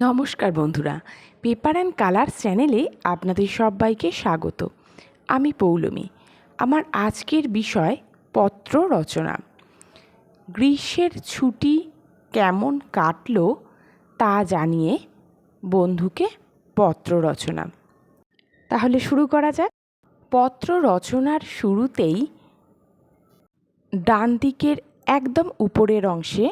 নমস্কার বন্ধুরা, paper and colour চ্যানেলে আপনাদের সবাইকে স্বাগত। আমি পৌলমী। আমার আজকের বিষয় পত্র রচনা। গ্রীষ্মের ছুটি কেমন কাটলো তা জানিয়ে বন্ধুকে পত্র রচনা। তাহলে শুরু করা যাক। পত্র রচনার শুরুতেই ডান দিকের একদম উপরের অংশে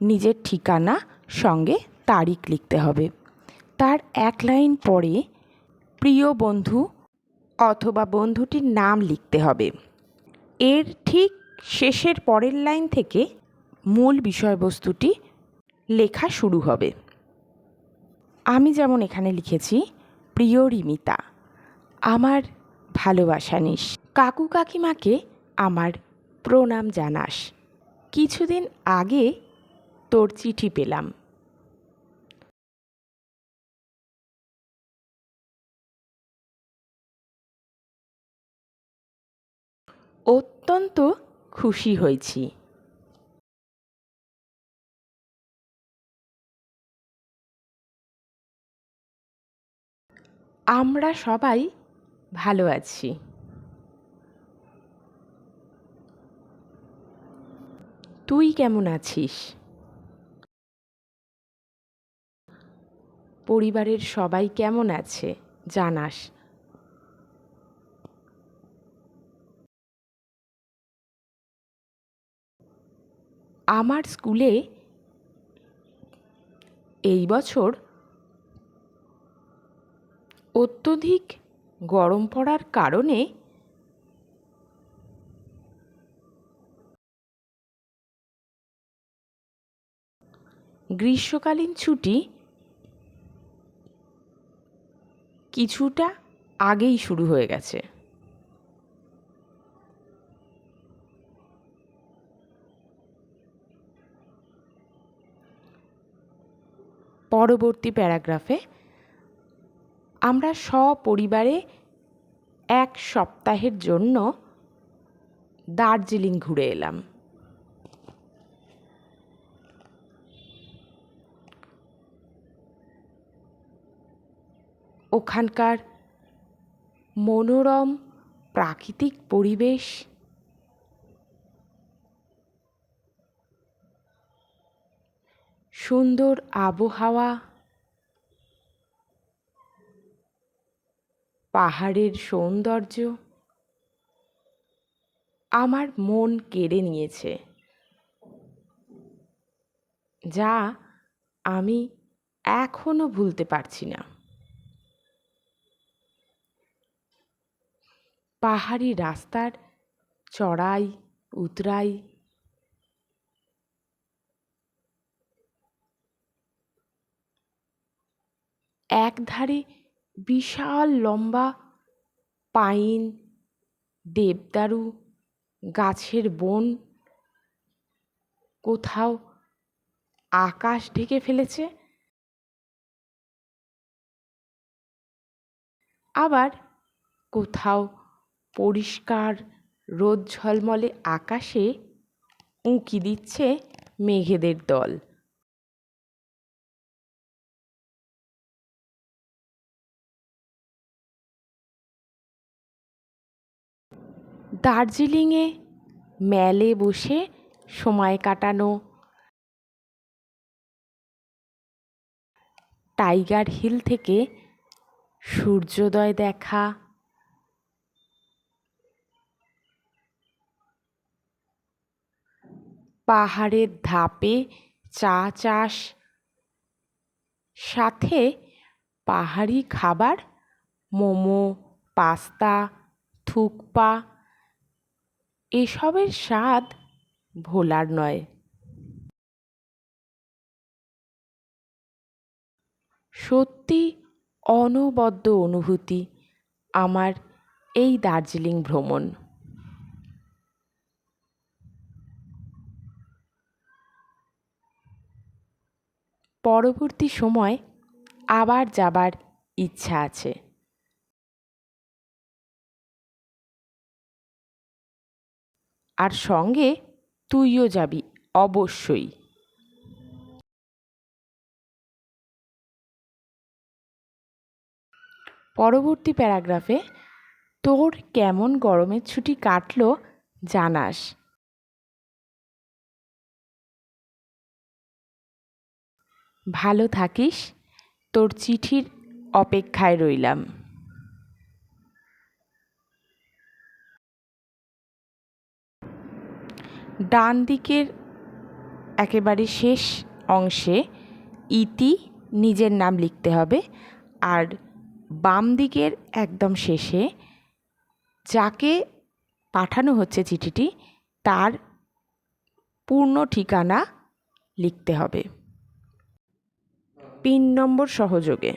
নিজের ঠিকানা সঙ্গে তারিখ লিখতে হবে। তার এক লাইন পরে প্রিয় বন্ধু অথবা বন্ধুটির নাম লিখতে হবে। এর ঠিক শেষের পরের লাইন থেকে মূল বিষয়বস্তুটি লেখা শুরু হবে। আমি যেমন এখানে লিখেছি, প্রিয় রিমিতা, আমার ভালোবাসা নিস। কাকু কাকিমাকে আমার প্রণাম জানাস। কিছুদিন আগে তোর চিঠি পেলাম। অত্যন্ত খুশি হয়েছি। আমরা সবাই ভালো আছি। তুই কেমন আছিস? পরিবারের সবাই কেমন আছে? জানাস। আমার স্কুলে এই বছর অত্যধিক গরম পড়ার কারণে গ্রীষ্মকালীন ছুটি কিছুটা আগেই শুরু হয়ে গেছে। পরবর্তী প্যারাগ্রাফে আমরা সপরিবারে এক সপ্তাহের জন্য দার্জিলিং ঘুরে এলাম। ওখানকার মনোরম প্রাকৃতিক পরিবেশ সুন্দর আবহাওয়া, পাহাড়ের সৌন্দর্য আমার মন কেড়ে নিয়েছে, যা আমি এখনও ভুলতে পারছি না। পাহাড়ি রাস্তার চড়াই, উতরাই একধারে বিশাল লম্বা পাইন দেবদারু গাছের বন। কোথাও আকাশ ঢেকে ফেলেছে। আবার কোথাও পরিষ্কার রোদ ঝলমলে আকাশে উঁকি দিচ্ছে মেঘেদের দল। দার্জিলিংয়ে ম্যালে বসে সময় কাটানো। টাইগার হিল থেকে সূর্যোদয় দেখা। পাহাড়ের ধাপে চা চাষ। সাথে পাহাড়ি খাবার, মোমো, পাস্তা, থুকপা এসবের স্বাদ ভোলার নয়। সত্যি অনবদ্য অনুভূতি আমার এই দার্জিলিং ভ্রমণ। পরবর্তী সময় আবার যাবার ইচ্ছা আছে। আর সঙ্গে তুইও যাবি, অবশ্যই। পরবর্তী প্যারাগ্রাফে, তোর কেমন গরমের ছুটি কাটল জানাস। ভালো থাকিস, তোর চিঠির অপেক্ষায় রইলাম। ডান দিকের একেবারে শেষ অংশে ইতি নিজের নাম লিখতে হবে আর বাম দিকের একদম শেষে যাকে পাঠানো হচ্ছে চিঠিটি, তার পূর্ণ ঠিকানা লিখতে হবে। পিন নম্বর সহযোগে।